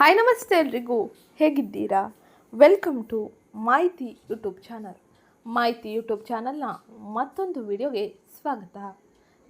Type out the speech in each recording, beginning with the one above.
Hi ನಮಸ್ತೆ ಎಲ್ರಿಗೂ. ಹೇಗಿದ್ದೀರಾ? Welcome to Mahiti YouTube channel. Mahiti YouTube ಚಾನಲ್ನ ಮತ್ತೊಂದು ವಿಡಿಯೋಗೆ ಸ್ವಾಗತ.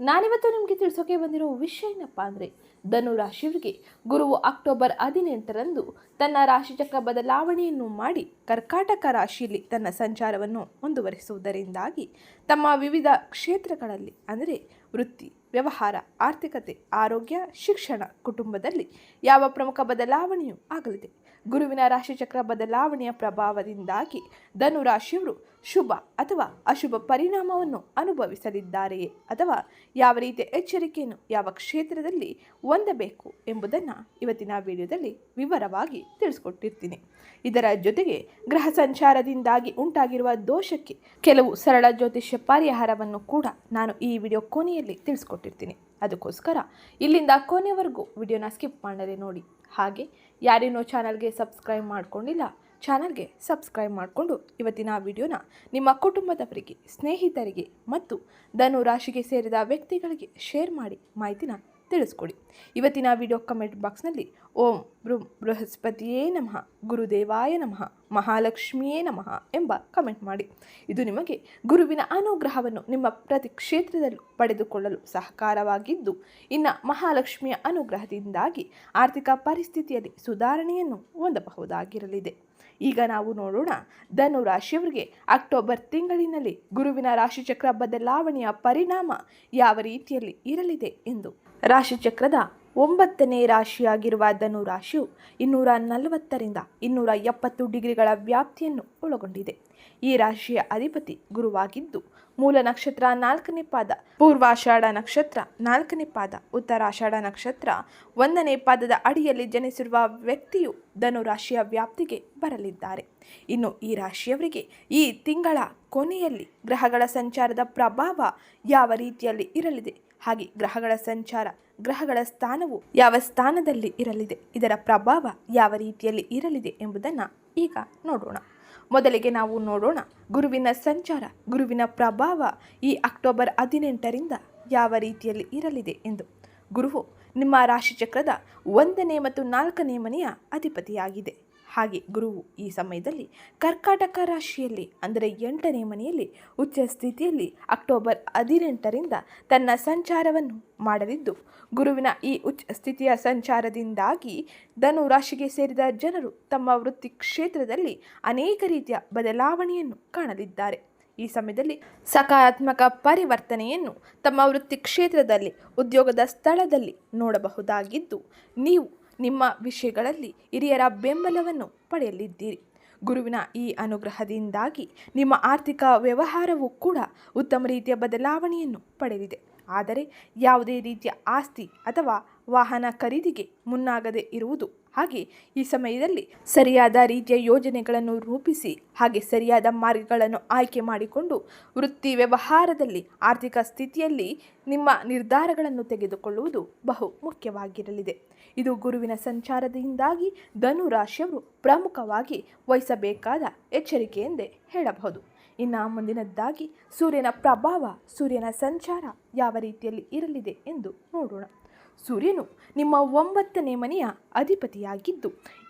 ನಾನಿವತ್ತು ನಿಮಗೆ ತಿಳಿಸೋಕೆ ಬಂದಿರೋ ವಿಷಯ ಏನಪ್ಪ ಅಂದರೆ, ಧನು ರಾಶಿಯವರಿಗೆ ಗುರುವು ಅಕ್ಟೋಬರ್ ಹದಿನೆಂಟರಂದು ತನ್ನ ರಾಶಿಚಕ್ರ ಬದಲಾವಣೆಯನ್ನು ಮಾಡಿ ಕರ್ಕಾಟಕ ರಾಶಿಯಲ್ಲಿ ತನ್ನ ಸಂಚಾರವನ್ನು ಮುಂದುವರಿಸುವುದರಿಂದಾಗಿ ತಮ್ಮ ವಿವಿಧ ಕ್ಷೇತ್ರಗಳಲ್ಲಿ, ಅಂದರೆ ವೃತ್ತಿ ವ್ಯವಹಾರ ಆರ್ಥಿಕತೆ ಆರೋಗ್ಯ ಶಿಕ್ಷಣ ಕುಟುಂಬದಲ್ಲಿ ಯಾವ ಪ್ರಮುಖ ಬದಲಾವಣೆಯೂ ಆಗಲಿದೆ. ಗುರುವಿನ ರಾಶಿಚಕ್ರ ಬದಲಾವಣೆಯ ಪ್ರಭಾವದಿಂದಾಗಿ ಧನು ರಾಶಿಯವರು ಶುಭ ಅಥವಾ ಅಶುಭ ಪರಿಣಾಮವನ್ನು ಅನುಭವಿಸಲಿದ್ದಾರೆಯೇ? ಅಥವಾ ಯಾವ ರೀತಿಯ ಎಚ್ಚರಿಕೆಯನ್ನು ಯಾವ ಕ್ಷೇತ್ರದಲ್ಲಿ ಹೊಂದಬೇಕು ಎಂಬುದನ್ನು ಇವತ್ತಿನ ವಿಡಿಯೋದಲ್ಲಿ ವಿವರವಾಗಿ ತಿಳಿಸ್ಕೊಟ್ಟಿರ್ತೀನಿ. ಇದರ ಜೊತೆಗೆ ಗ್ರಹ ಸಂಚಾರದಿಂದಾಗಿ ಉಂಟಾಗಿರುವ ದೋಷಕ್ಕೆ ಕೆಲವು ಸರಳ ಜ್ಯೋತಿಷ್ಯ ಪರಿಹಾರವನ್ನು ಕೂಡ ನಾನು ಈ ವಿಡಿಯೋ ಕೊನೆಯಲ್ಲಿ ತಿಳಿಸ್ಕೊಟ್ಟಿರ್ತೀನಿ. ಅದಕ್ಕೋಸ್ಕರ ಇಲ್ಲಿಂದ ಕೊನೆವರೆಗೂ ವಿಡಿಯೋನ ಸ್ಕಿಪ್ ಮಾಡದೆ ನೋಡಿ. ಹಾಗೆ ಯಾರೇನೋ ಚಾನಲ್ಗೆ ಸಬ್ಸ್ಕ್ರೈಬ್ ಮಾಡ್ಕೊಂಡಿಲ್ಲ, ಚಾನಲ್ಗೆ ಸಬ್ಸ್ಕ್ರೈಬ್ ಮಾಡಿಕೊಂಡು ಇವತ್ತಿನ ವಿಡಿಯೋನ ನಿಮ್ಮ ಕುಟುಂಬದವರಿಗೆ, ಸ್ನೇಹಿತರಿಗೆ ಮತ್ತು ಧನು ರಾಶಿಗೆ ಸೇರಿದ ವ್ಯಕ್ತಿಗಳಿಗೆ ಶೇರ್ ಮಾಡಿ ಮಾಹಿತಿನ ತಿಳಿಸ್ಕೊಡಿ. ಇವತ್ತಿನ ವಿಡಿಯೋ ಕಮೆಂಟ್ ಬಾಕ್ಸ್ನಲ್ಲಿ ಓಂ ಬೃಂ ಬೃಹಸ್ಪತಿಯೇ ನಮಃ, ಗುರುದೇವಾಯ ನಮಃ, ಮಹಾಲಕ್ಷ್ಮಿಯೇ ನಮಃ ಎಂಬ ಕಮೆಂಟ್ ಮಾಡಿ. ಇದು ನಿಮಗೆ ಗುರುವಿನ ಅನುಗ್ರಹವನ್ನು ನಿಮ್ಮ ಪ್ರತಿ ಕ್ಷೇತ್ರದಲ್ಲೂ ಪಡೆದುಕೊಳ್ಳಲು ಸಹಕಾರವಾಗಿದ್ದು, ಇನ್ನು ಮಹಾಲಕ್ಷ್ಮಿಯ ಅನುಗ್ರಹದಿಂದಾಗಿ ಆರ್ಥಿಕ ಪರಿಸ್ಥಿತಿಯಲ್ಲಿ ಸುಧಾರಣೆಯನ್ನು ಹೊಂದಬಹುದಾಗಿರಲಿದೆ. ಈಗ ನಾವು ನೋಡೋಣ, ಧನು ರಾಶಿಯವರಿಗೆ ಅಕ್ಟೋಬರ್ ತಿಂಗಳಿನಲ್ಲಿ ಗುರುವಿನ ರಾಶಿಚಕ್ರ ಬದಲಾವಣೆಯ ಪರಿಣಾಮ ಯಾವ ರೀತಿಯಲ್ಲಿ ಇರಲಿದೆ ಎಂದು. ರಾಶಿಚಕ್ರದ ಒಂಬತ್ತನೇ ರಾಶಿಯಾಗಿರುವ ಧನು ರಾಶಿಯು ಇನ್ನೂರ ನಲವತ್ತರಿಂದ ಇನ್ನೂರ ಎಪ್ಪತ್ತು ಡಿಗ್ರಿಗಳ ವ್ಯಾಪ್ತಿಯನ್ನು ಒಳಗೊಂಡಿದೆ. ಈ ರಾಶಿಯ ಅಧಿಪತಿ ಗುರುವಾಗಿದ್ದು, ಮೂಲ ನಕ್ಷತ್ರ ನಾಲ್ಕನೇ ಪಾದ, ಪೂರ್ವಾಷಾಢ ನಕ್ಷತ್ರ ನಾಲ್ಕನೇ ಪಾದ, ಉತ್ತರಾಷಾಢ ನಕ್ಷತ್ರ ಒಂದನೇ ಪಾದದ ಅಡಿಯಲ್ಲಿ ಜನಿಸಿರುವ ವ್ಯಕ್ತಿಯು ಧನು ರಾಶಿಯ ವ್ಯಾಪ್ತಿಗೆ ಬರಲಿದ್ದಾರೆ. ಇನ್ನು ಈ ರಾಶಿಯವರಿಗೆ ಈ ತಿಂಗಳ ಕೊನೆಯಲ್ಲಿ ಗ್ರಹಗಳ ಸಂಚಾರದ ಪ್ರಭಾವ ಯಾವ ರೀತಿಯಲ್ಲಿ ಇರಲಿದೆ? ಹಾಗೆ ಗ್ರಹಗಳ ಸಂಚಾರ, ಗ್ರಹಗಳ ಸ್ಥಾನವು ಯಾವ ಸ್ಥಾನದಲ್ಲಿ ಇರಲಿದೆ, ಇದರ ಪ್ರಭಾವ ಯಾವ ರೀತಿಯಲ್ಲಿ ಇರಲಿದೆ ಎಂಬುದನ್ನು ಈಗ ನೋಡೋಣ. ಮೊದಲಿಗೆ ನಾವು ನೋಡೋಣ ಗುರುವಿನ ಸಂಚಾರ, ಗುರುವಿನ ಪ್ರಭಾವ ಈ ಅಕ್ಟೋಬರ್ ಹದಿನೆಂಟರಿಂದ ಯಾವ ರೀತಿಯಲ್ಲಿ ಇರಲಿದೆ ಎಂದು. ಗುರುವು ನಿಮ್ಮ ರಾಶಿಚಕ್ರದ ಒಂದನೇ ಮತ್ತು ನಾಲ್ಕನೇ ಮನೆಯ ಅಧಿಪತಿಯಾಗಿದೆ. ಹಾಗೆ ಗುರುವು ಈ ಸಮಯದಲ್ಲಿ ಕರ್ಕಾಟಕ ರಾಶಿಯಲ್ಲಿ, ಅಂದರೆ ಎಂಟನೇ ಮನೆಯಲ್ಲಿ ಉಚ್ಚ ಸ್ಥಿತಿಯಲ್ಲಿ ಅಕ್ಟೋಬರ್ ಹದಿನೆಂಟರಿಂದ ತನ್ನ ಸಂಚಾರವನ್ನು ಮಾಡಲಿದ್ದು, ಗುರುವಿನ ಈ ಉಚ್ಚ ಸ್ಥಿತಿಯ ಸಂಚಾರದಿಂದಾಗಿ ಧನು ರಾಶಿಗೆ ಸೇರಿದ ಜನರು ತಮ್ಮ ವೃತ್ತಿ ಕ್ಷೇತ್ರದಲ್ಲಿ ಅನೇಕ ರೀತಿಯ ಬದಲಾವಣೆಯನ್ನು ಕಾಣಲಿದ್ದಾರೆ. ಈ ಸಮಯದಲ್ಲಿ ಸಕಾರಾತ್ಮಕ ಪರಿವರ್ತನೆಯನ್ನು ತಮ್ಮ ವೃತ್ತಿ ಕ್ಷೇತ್ರದಲ್ಲಿ, ಉದ್ಯೋಗದ ಸ್ಥಳದಲ್ಲಿ ನೋಡಬಹುದಾಗಿದ್ದು, ನೀವು ನಿಮ್ಮ ವಿಷಯಗಳಲ್ಲಿ ಹಿರಿಯರ ಬೆಂಬಲವನ್ನು ಪಡೆಯಲಿದ್ದೀರಿ. ಗುರುವಿನ ಈ ಅನುಗ್ರಹದಿಂದಾಗಿ ನಿಮ್ಮ ಆರ್ಥಿಕ ವ್ಯವಹಾರವೂ ಕೂಡ ಉತ್ತಮ ರೀತಿಯ ಬದಲಾವಣೆಯನ್ನು ಪಡೆದಿದೆ. ಆದರೆ ಯಾವುದೇ ರೀತಿಯ ಆಸ್ತಿ ಅಥವಾ ವಾಹನ ಖರೀದಿಗೆ ಮುನ್ನಾಗದೆ ಇರುವುದು. ಹಾಗೆ ಈ ಸಮಯದಲ್ಲಿ ಸರಿಯಾದ ರೀತಿಯ ಯೋಜನೆಗಳನ್ನು ರೂಪಿಸಿ ಹಾಗೆ ಸರಿಯಾದ ಮಾರ್ಗಗಳನ್ನು ಆಯ್ಕೆ ಮಾಡಿಕೊಂಡು ವೃತ್ತಿ ವ್ಯವಹಾರದಲ್ಲಿ ಆರ್ಥಿಕ ಸ್ಥಿತಿಯಲ್ಲಿ ನಿಮ್ಮ ನಿರ್ಧಾರಗಳನ್ನು ತೆಗೆದುಕೊಳ್ಳುವುದು ಬಹು ಮುಖ್ಯವಾಗಿರಲಿದೆ. ಇದು ಗುರುವಿನ ಸಂಚಾರದಿಂದಾಗಿ ಧನು ರಾಶಿಯವರು ಪ್ರಮುಖವಾಗಿ ವಹಿಸಬೇಕಾದ ಎಚ್ಚರಿಕೆ ಎಂದೇ ಹೇಳಬಹುದು. ಇನ್ನು ಮುಂದಿನದ್ದಾಗಿ ಸೂರ್ಯನ ಪ್ರಭಾವ, ಸೂರ್ಯನ ಸಂಚಾರ ಯಾವ ರೀತಿಯಲ್ಲಿ ಇರಲಿದೆ ಎಂದು ನೋಡೋಣ. ಸೂರ್ಯನು ನಿಮ್ಮ ಒಂಬತ್ತನೇ ಮನೆಯ ಅಧಿಪತಿಯಾಗಿದ್ದು,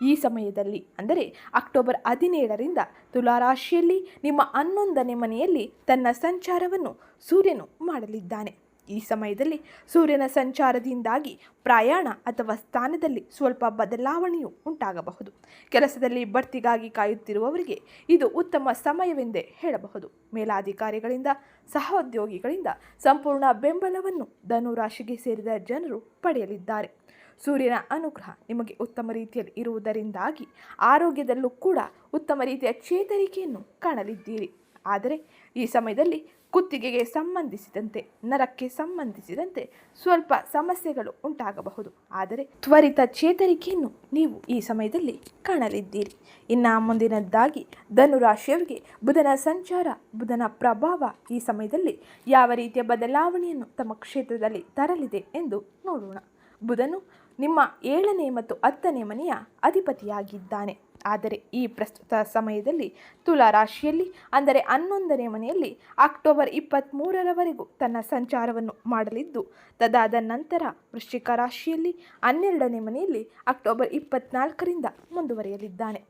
ಈ ಸಮಯದಲ್ಲಿ, ಅಂದರೆ ಅಕ್ಟೋಬರ್ ಹದಿನೇಳರಿಂದ ತುಲಾರಾಶಿಯಲ್ಲಿ ನಿಮ್ಮ ಹನ್ನೊಂದನೇ ಮನೆಯಲ್ಲಿ ತನ್ನ ಸಂಚಾರವನ್ನು ಸೂರ್ಯನು ಮಾಡಲಿದ್ದಾನೆ. ಈ ಸಮಯದಲ್ಲಿ ಸೂರ್ಯನ ಸಂಚಾರದಿಂದಾಗಿ ಪ್ರಯಾಣ ಅಥವಾ ಸ್ಥಾನದಲ್ಲಿ ಸ್ವಲ್ಪ ಬದಲಾವಣೆಯು ಉಂಟಾಗಬಹುದು. ಕೆಲಸದಲ್ಲಿ ಬಡ್ತಿಗಾಗಿ ಕಾಯುತ್ತಿರುವವರಿಗೆ ಇದು ಉತ್ತಮ ಸಮಯವೆಂದೇ ಹೇಳಬಹುದು. ಮೇಲಾಧಿಕಾರಿಗಳಿಂದ, ಸಹೋದ್ಯೋಗಿಗಳಿಂದ ಸಂಪೂರ್ಣ ಬೆಂಬಲವನ್ನು ಧನುರಾಶಿಗೆ ಸೇರಿದ ಜನರು ಪಡೆಯಲಿದ್ದಾರೆ. ಸೂರ್ಯನ ಅನುಗ್ರಹ ನಿಮಗೆ ಉತ್ತಮ ರೀತಿಯಲ್ಲಿ ಇರುವುದರಿಂದಾಗಿ ಆರೋಗ್ಯದಲ್ಲೂ ಕೂಡ ಉತ್ತಮ ರೀತಿಯ ಚೇತರಿಕೆಯನ್ನು ಕಾಣಲಿದ್ದೀರಿ. ಆದರೆ ಈ ಸಮಯದಲ್ಲಿ ಕುತ್ತಿಗೆಗೆ ಸಂಬಂಧಿಸಿದಂತೆ, ನರಕ್ಕೆ ಸಂಬಂಧಿಸಿದಂತೆ ಸ್ವಲ್ಪ ಸಮಸ್ಯೆಗಳು ಉಂಟಾಗಬಹುದು. ಆದರೆ ತ್ವರಿತ ಚೇತರಿಕೆಯನ್ನು ನೀವು ಈ ಸಮಯದಲ್ಲಿ ಕಾಣಲಿದ್ದೀರಿ. ಇನ್ನು ಮುಂದಿನದ್ದಾಗಿ, ಧನುರಾಶಿಯವರಿಗೆ ಬುಧನ ಸಂಚಾರ, ಬುಧನ ಪ್ರಭಾವ ಈ ಸಮಯದಲ್ಲಿ ಯಾವ ರೀತಿಯ ಬದಲಾವಣೆಯನ್ನು ತಮ್ಮ ಕ್ಷೇತ್ರದಲ್ಲಿ ತರಲಿದೆ ಎಂದು ನೋಡೋಣ. ಬುಧನು ನಿಮ್ಮ ಏಳನೇ ಮತ್ತು ಹತ್ತನೇ ಮನೆಯ ಅಧಿಪತಿಯಾಗಿದ್ದಾನೆ. ಆದರೆ ಈ ಪ್ರಸ್ತುತ ಸಮಯದಲ್ಲಿ ತುಲಾ ರಾಶಿಯಲ್ಲಿ, ಅಂದರೆ ಹನ್ನೊಂದನೇ ಮನೆಯಲ್ಲಿ ಅಕ್ಟೋಬರ್ ಇಪ್ಪತ್ತ್ಮೂರರವರೆಗೂ ತನ್ನ ಸಂಚಾರವನ್ನು ಮಾಡಲಿದ್ದು, ತದಾದ ನಂತರ ವೃಶ್ಚಿಕ ರಾಶಿಯಲ್ಲಿ ಹನ್ನೆರಡನೇ ಮನೆಯಲ್ಲಿ ಅಕ್ಟೋಬರ್ ಇಪ್ಪತ್ನಾಲ್ಕರಿಂದ ಮುಂದುವರಿಯಲಿದ್ದಾನೆ.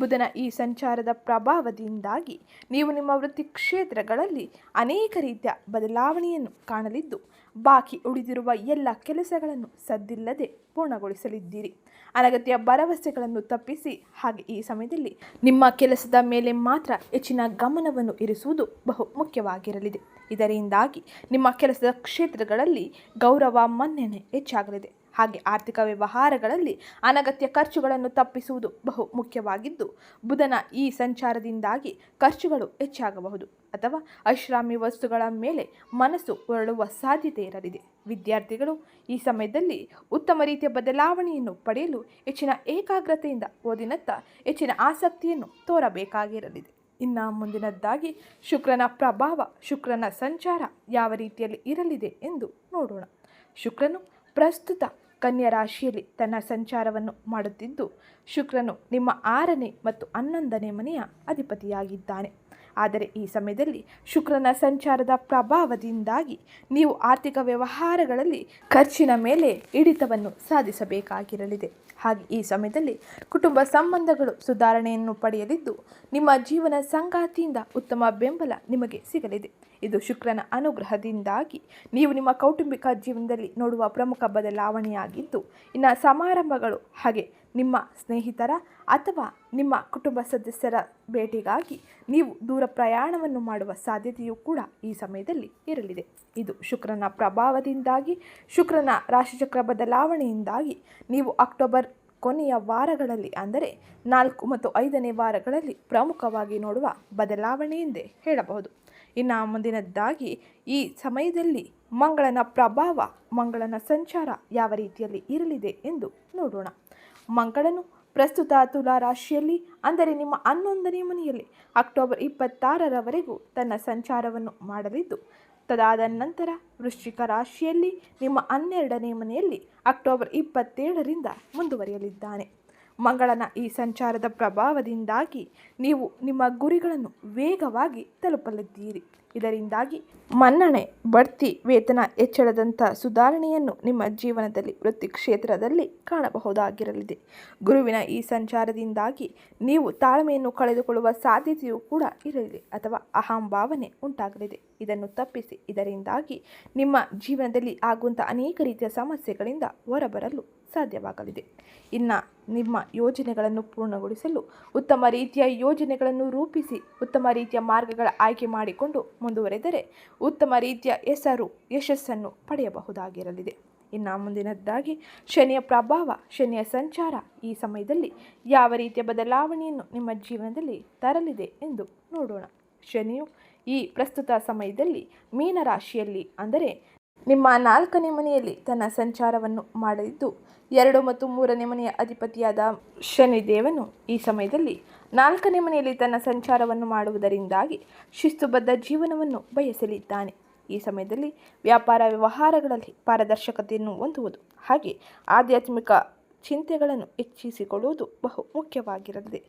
ಬುಧನ ಈ ಸಂಚಾರದ ಪ್ರಭಾವದಿಂದಾಗಿ ನೀವು ನಿಮ್ಮ ವೃತ್ತಿ ಕ್ಷೇತ್ರಗಳಲ್ಲಿ ಅನೇಕ ರೀತಿಯ ಬದಲಾವಣೆಯನ್ನು ಕಾಣಲಿದ್ದು, ಬಾಕಿ ಉಳಿದಿರುವ ಎಲ್ಲ ಕೆಲಸಗಳನ್ನು ಸದ್ದಿಲ್ಲದೆ ಪೂರ್ಣಗೊಳಿಸಲಿದ್ದೀರಿ. ಅನಗತ್ಯ ಭರವಸೆಗಳನ್ನು ತಪ್ಪಿಸಿ, ಹಾಗೆ ಈ ಸಮಯದಲ್ಲಿ ನಿಮ್ಮ ಕೆಲಸದ ಮೇಲೆ ಮಾತ್ರ ಹೆಚ್ಚಿನ ಗಮನವನ್ನು ಇರಿಸುವುದು ಬಹು ಮುಖ್ಯವಾಗಿರಲಿದೆ. ಇದರಿಂದಾಗಿ ನಿಮ್ಮ ಕೆಲಸದ ಕ್ಷೇತ್ರಗಳಲ್ಲಿ ಗೌರವ ಮನ್ನಣೆ ಹೆಚ್ಚಾಗಲಿದೆ. ಹಾಗೆ ಆರ್ಥಿಕ ವ್ಯವಹಾರಗಳಲ್ಲಿ ಅನಗತ್ಯ ಖರ್ಚುಗಳನ್ನು ತಪ್ಪಿಸುವುದು ಬಹು ಮುಖ್ಯವಾಗಿದ್ದು, ಬುಧನ ಈ ಸಂಚಾರದಿಂದಾಗಿ ಖರ್ಚುಗಳು ಹೆಚ್ಚಾಗಬಹುದು ಅಥವಾ ಅಶ್ರಾಮಿ ವಸ್ತುಗಳ ಮೇಲೆ ಮನಸ್ಸು ಹೊರಳುವ ಸಾಧ್ಯತೆ ಇರಲಿದೆ. ವಿದ್ಯಾರ್ಥಿಗಳು ಈ ಸಮಯದಲ್ಲಿ ಉತ್ತಮ ರೀತಿಯ ಬದಲಾವಣೆಯನ್ನು ಪಡೆಯಲು ಹೆಚ್ಚಿನ ಏಕಾಗ್ರತೆಯಿಂದ ಓದಿನತ್ತ ಹೆಚ್ಚಿನ ಆಸಕ್ತಿಯನ್ನು ತೋರಬೇಕಾಗಿರಲಿದೆ. ಇನ್ನು ಮುಂದಿನದ್ದಾಗಿ ಶುಕ್ರನ ಪ್ರಭಾವ, ಶುಕ್ರನ ಸಂಚಾರ ಯಾವ ರೀತಿಯಲ್ಲಿ ಇರಲಿದೆ ಎಂದು ನೋಡೋಣ. ಶುಕ್ರನು ಪ್ರಸ್ತುತ ಕನ್ಯಾ ರಾಶಿಯಲ್ಲಿ ತನ್ನ ಸಂಚಾರವನ್ನು ಮಾಡುತ್ತಿದ್ದು, ಶುಕ್ರನು ನಿಮ್ಮ ಆರನೇ ಮತ್ತು ಹನ್ನೊಂದನೇ ಮನೆಯ ಅಧಿಪತಿಯಾಗಿದ್ದಾನೆ. ಆದರೆ ಈ ಸಮಯದಲ್ಲಿ ಶುಕ್ರನ ಸಂಚಾರದ ಪ್ರಭಾವದಿಂದಾಗಿ ನೀವು ಆರ್ಥಿಕ ವ್ಯವಹಾರಗಳಲ್ಲಿ ಖರ್ಚಿನ ಮೇಲೆ ಹಿಡಿತವನ್ನು ಸಾಧಿಸಬೇಕಾಗಿರಲಿದೆ. ಹಾಗೆ ಈ ಸಮಯದಲ್ಲಿ ಕುಟುಂಬ ಸಂಬಂಧಗಳು ಸುಧಾರಣೆಯನ್ನು ಪಡೆಯಲಿದ್ದು, ನಿಮ್ಮ ಜೀವನ ಸಂಗಾತಿಯಿಂದ ಉತ್ತಮ ಬೆಂಬಲ ನಿಮಗೆ ಸಿಗಲಿದೆ. ಇದು ಶುಕ್ರನ ಅನುಗ್ರಹದಿಂದಾಗಿ ನೀವು ನಿಮ್ಮ ಕೌಟುಂಬಿಕ ಜೀವನದಲ್ಲಿ ನೋಡುವ ಪ್ರಮುಖ ಬದಲಾವಣೆಯಾಗಿದ್ದು, ಇನ್ನು ಸಮಾರಂಭಗಳು ಹಾಗೆ ನಿಮ್ಮ ಸ್ನೇಹಿತರ ಅಥವಾ ನಿಮ್ಮ ಕುಟುಂಬ ಸದಸ್ಯರ ಭೇಟಿಗಾಗಿ ನೀವು ದೂರ ಪ್ರಯಾಣವನ್ನು ಮಾಡುವ ಸಾಧ್ಯತೆಯೂ ಕೂಡ ಈ ಸಮಯದಲ್ಲಿ ಇರಲಿದೆ. ಇದು ಶುಕ್ರನ ಪ್ರಭಾವದಿಂದಾಗಿ, ಶುಕ್ರನ ರಾಶಿಚಕ್ರ ಬದಲಾವಣೆಯಿಂದಾಗಿ ನೀವು ಅಕ್ಟೋಬರ್ ಕೊನೆಯ ವಾರಗಳಲ್ಲಿ ಅಂದರೆ ನಾಲ್ಕು ಮತ್ತು ಐದನೇ ವಾರಗಳಲ್ಲಿ ಪ್ರಮುಖವಾಗಿ ನೋಡುವ ಬದಲಾವಣೆ ಎಂದೇ ಹೇಳಬಹುದು. ಇನ್ನು ಮುಂದಿನದ್ದಾಗಿ, ಈ ಸಮಯದಲ್ಲಿ ಮಂಗಳನ ಪ್ರಭಾವ, ಮಂಗಳನ ಸಂಚಾರ ಯಾವ ರೀತಿಯಲ್ಲಿ ಇರಲಿದೆ ಎಂದು ನೋಡೋಣ. ಮಂಗಳನು ಪ್ರಸ್ತುತ ತುಲಾ ರಾಶಿಯಲ್ಲಿ, ಅಂದರೆ ನಿಮ್ಮ ಹನ್ನೊಂದನೇ ಮನೆಯಲ್ಲಿ, ಅಕ್ಟೋಬರ್ ಇಪ್ಪತ್ತಾರರವರೆಗೂ ತನ್ನ ಸಂಚಾರವನ್ನು ಮಾಡಲಿದ್ದು, ತದಾದ ನಂತರ ವೃಶ್ಚಿಕ ರಾಶಿಯಲ್ಲಿ ನಿಮ್ಮ ಹನ್ನೆರಡನೇ ಮನೆಯಲ್ಲಿ ಅಕ್ಟೋಬರ್ ಇಪ್ಪತ್ತೇಳರಿಂದ ಮುಂದುವರಿಯಲಿದ್ದಾನೆ. ಮಂಗಳನ ಈ ಸಂಚಾರದ ಪ್ರಭಾವದಿಂದಾಗಿ ನೀವು ನಿಮ್ಮ ಗುರಿಗಳನ್ನು ವೇಗವಾಗಿ ತಲುಪಲಿದ್ದೀರಿ. ಇದರಿಂದಾಗಿ ಮನ್ನಣೆ, ಬಡ್ತಿ, ವೇತನ ಹೆಚ್ಚಳದಂಥ ಸುಧಾರಣೆಯನ್ನು ನಿಮ್ಮ ಜೀವನದಲ್ಲಿ ವೃತ್ತಿ ಕ್ಷೇತ್ರದಲ್ಲಿ ಕಾಣಬಹುದಾಗಿರಲಿದೆ. ಗುರುವಿನ ಈ ಸಂಚಾರದಿಂದಾಗಿ ನೀವು ತಾಳ್ಮೆಯನ್ನು ಕಳೆದುಕೊಳ್ಳುವ ಸಾಧ್ಯತೆಯೂ ಕೂಡ ಇರಲಿದೆ ಅಥವಾ ಅಹಂಭಾವನೆ ಉಂಟಾಗಲಿದೆ. ಇದನ್ನು ತಪ್ಪಿಸಿ, ಇದರಿಂದಾಗಿ ನಿಮ್ಮ ಜೀವನದಲ್ಲಿ ಆಗುವಂಥ ಅನೇಕ ರೀತಿಯ ಸಮಸ್ಯೆಗಳಿಂದ ಹೊರಬರಲು ಸಾಧ್ಯವಾಗಲಿದೆ. ಇನ್ನು ನಿಮ್ಮ ಯೋಜನೆಗಳನ್ನು ಪೂರ್ಣಗೊಳಿಸಲು ಉತ್ತಮ ರೀತಿಯ ಯೋಜನೆಗಳನ್ನು ರೂಪಿಸಿ, ಉತ್ತಮ ರೀತಿಯ ಮಾರ್ಗಗಳ ಆಯ್ಕೆ ಮಾಡಿಕೊಂಡು ಮುಂದುವರೆದರೆ ಉತ್ತಮ ರೀತಿಯ ಹೆಸರು, ಯಶಸ್ಸನ್ನು ಪಡೆಯಬಹುದಾಗಿರಲಿದೆ. ಇನ್ನು ಮುಂದಿನದ್ದಾಗಿ ಶನಿಯ ಪ್ರಭಾವ, ಶನಿಯ ಸಂಚಾರ ಈ ಸಮಯದಲ್ಲಿ ಯಾವ ರೀತಿಯ ಬದಲಾವಣೆಯನ್ನು ನಿಮ್ಮ ಜೀವನದಲ್ಲಿ ತರಲಿದೆ ಎಂದು ನೋಡೋಣ. ಶನಿಯು ಈ ಪ್ರಸ್ತುತ ಸಮಯದಲ್ಲಿ ಮೀನರಾಶಿಯಲ್ಲಿ, ಅಂದರೆ ನಿಮ್ಮ ನಾಲ್ಕನೇ ಮನೆಯಲ್ಲಿ ತನ್ನ ಸಂಚಾರವನ್ನು ಮಾಡಲಿದ್ದು ಎರಡು ಮತ್ತು ಮೂರನೇ ಮನೆಯ ಅಧಿಪತಿಯಾದ ಶನಿದೇವನು ಈ ಸಮಯದಲ್ಲಿ ನಾಲ್ಕನೇ ಮನೆಯಲ್ಲಿ ತನ್ನ ಸಂಚಾರವನ್ನು ಮಾಡುವುದರಿಂದಾಗಿ ಶಿಸ್ತುಬದ್ಧ ಜೀವನವನ್ನು ಬಯಸಲಿದ್ದಾನೆ. ಈ ಸಮಯದಲ್ಲಿ ವ್ಯಾಪಾರ ವ್ಯವಹಾರಗಳಲ್ಲಿ ಪಾರದರ್ಶಕತೆಯನ್ನು ಹೊಂದುವುದು ಹಾಗೆ ಆಧ್ಯಾತ್ಮಿಕ ಚಿಂತೆಗಳನ್ನು ಹೆಚ್ಚಿಸಿಕೊಳ್ಳುವುದು ಬಹು ಮುಖ್ಯವಾಗಿರಲಿದೆ.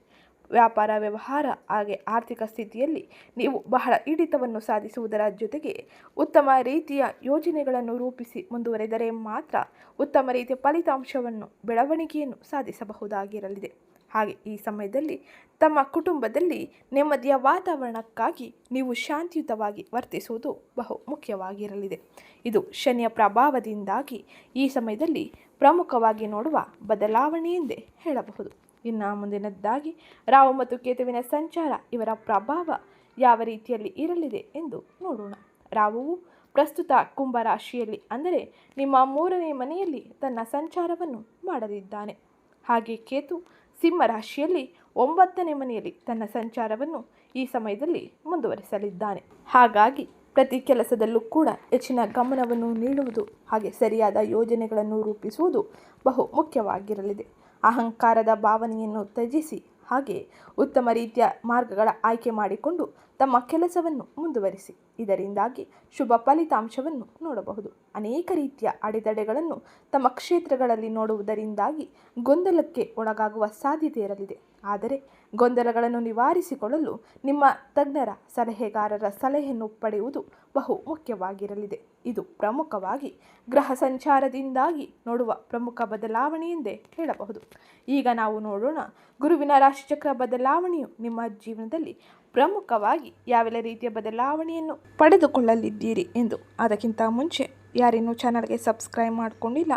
ವ್ಯಾಪಾರ, ವ್ಯವಹಾರ ಹಾಗೆ ಆರ್ಥಿಕ ಸ್ಥಿತಿಯಲ್ಲಿ ನೀವು ಬಹಳ ಹಿಡಿತವನ್ನು ಸಾಧಿಸುವುದರ ಜೊತೆಗೆ ಉತ್ತಮ ರೀತಿಯ ಯೋಜನೆಗಳನ್ನು ರೂಪಿಸಿ ಮುಂದುವರೆದರೆ ಮಾತ್ರ ಉತ್ತಮ ರೀತಿಯ ಫಲಿತಾಂಶವನ್ನು, ಬೆಳವಣಿಗೆಯನ್ನು ಸಾಧಿಸಬಹುದಾಗಿರಲಿದೆ. ಹಾಗೆ ಈ ಸಮಯದಲ್ಲಿ ತಮ್ಮ ಕುಟುಂಬದಲ್ಲಿ ನೆಮ್ಮದಿಯ ವಾತಾವರಣಕ್ಕಾಗಿ ನೀವು ಶಾಂತಿಯುತವಾಗಿ ವರ್ತಿಸುವುದು ಬಹು ಮುಖ್ಯವಾಗಿರಲಿದೆ. ಇದು ಶನಿಯ ಪ್ರಭಾವದಿಂದಾಗಿ ಈ ಸಮಯದಲ್ಲಿ ಪ್ರಮುಖವಾಗಿ ನೋಡುವ ಬದಲಾವಣೆ ಎಂದೇ ಹೇಳಬಹುದು. ಇನ್ನು ಮುಂದಿನದ್ದಾಗಿ ರಾಹು ಮತ್ತು ಕೇತುವಿನ ಸಂಚಾರ ಇವರ ಪ್ರಭಾವ ಯಾವ ರೀತಿಯಲ್ಲಿ ಇರಲಿದೆ ಎಂದು ನೋಡೋಣ. ರಾಹುವು ಪ್ರಸ್ತುತ ಕುಂಭ ರಾಶಿಯಲ್ಲಿ ಅಂದರೆ ನಿಮ್ಮ ಮೂರನೇ ಮನೆಯಲ್ಲಿ ತನ್ನ ಸಂಚಾರವನ್ನು ಮಾಡಲಿದ್ದಾನೆ. ಹಾಗೆ ಕೇತು ಸಿಂಹ ರಾಶಿಯಲ್ಲಿ ಒಂಬತ್ತನೇ ಮನೆಯಲ್ಲಿ ತನ್ನ ಸಂಚಾರವನ್ನು ಈ ಸಮಯದಲ್ಲಿ ಮುಂದುವರಿಸಲಿದ್ದಾನೆ. ಹಾಗಾಗಿ ಪ್ರತಿ ಕೆಲಸದಲ್ಲೂ ಕೂಡ ಹೆಚ್ಚಿನ ಗಮನವನ್ನು ನೀಡುವುದು ಹಾಗೆ ಸರಿಯಾದ ಯೋಜನೆಗಳನ್ನು ರೂಪಿಸುವುದು ಬಹು ಮುಖ್ಯವಾಗಿರಲಿದೆ. ಅಹಂಕಾರದ ಭಾವನೆಯನ್ನು ತ್ಯಜಿಸಿ. ಹಾಗೆ ಉತ್ತಮ ರೀತಿಯ ಮಾರ್ಗಗಳ ಆಯ್ಕೆ ಮಾಡಿಕೊಂಡು ತಮ್ಮ ಕೆಲಸವನ್ನು ಮುಂದುವರಿಸಿ. ಇದರಿಂದಾಗಿ ಶುಭ ಫಲಿತಾಂಶವನ್ನು ನೋಡಬಹುದು. ಅನೇಕ ರೀತಿಯ ಅಡೆತಡೆಗಳನ್ನು ತಮ್ಮ ಕ್ಷೇತ್ರಗಳಲ್ಲಿ ನೋಡುವುದರಿಂದಾಗಿ ಗೊಂದಲಕ್ಕೆ ಒಳಗಾಗುವ ಸಾಧ್ಯತೆ ಇರಲಿದೆ. ಆದರೆ ಗೊಂದಲಗಳನ್ನು ನಿವಾರಿಸಿಕೊಳ್ಳಲು ನಿಮ್ಮ ತಜ್ಞರ ಸಲಹೆಗಾರರ ಸಲಹೆಯನ್ನು ಪಡೆಯುವುದು ಬಹು ಮುಖ್ಯವಾಗಿರಲಿದೆ. ಇದು ಪ್ರಮುಖವಾಗಿ ಗ್ರಹ ಸಂಚಾರದಿಂದಾಗಿ ನೋಡುವ ಪ್ರಮುಖ ಬದಲಾವಣೆ ಎಂದೇ ಹೇಳಬಹುದು. ಈಗ ನಾವು ನೋಡೋಣ ಗುರುವಿನ ರಾಶಿಚಕ್ರ ಬದಲಾವಣೆಯು ನಿಮ್ಮ ಜೀವನದಲ್ಲಿ ಪ್ರಮುಖವಾಗಿ ಯಾವೆಲ್ಲ ರೀತಿಯ ಬದಲಾವಣೆಯನ್ನು ಪಡೆದುಕೊಳ್ಳಲಿದ್ದೀರಿ ಎಂದು ಅದಕ್ಕಿಂತ ಮುಂಚೆ ಯಾರಿನ್ನೂ ಚಾನಲ್ಗೆ ಸಬ್ಸ್ಕ್ರೈಬ್ ಮಾಡ್ಕೊಂಡಿಲ್ಲ,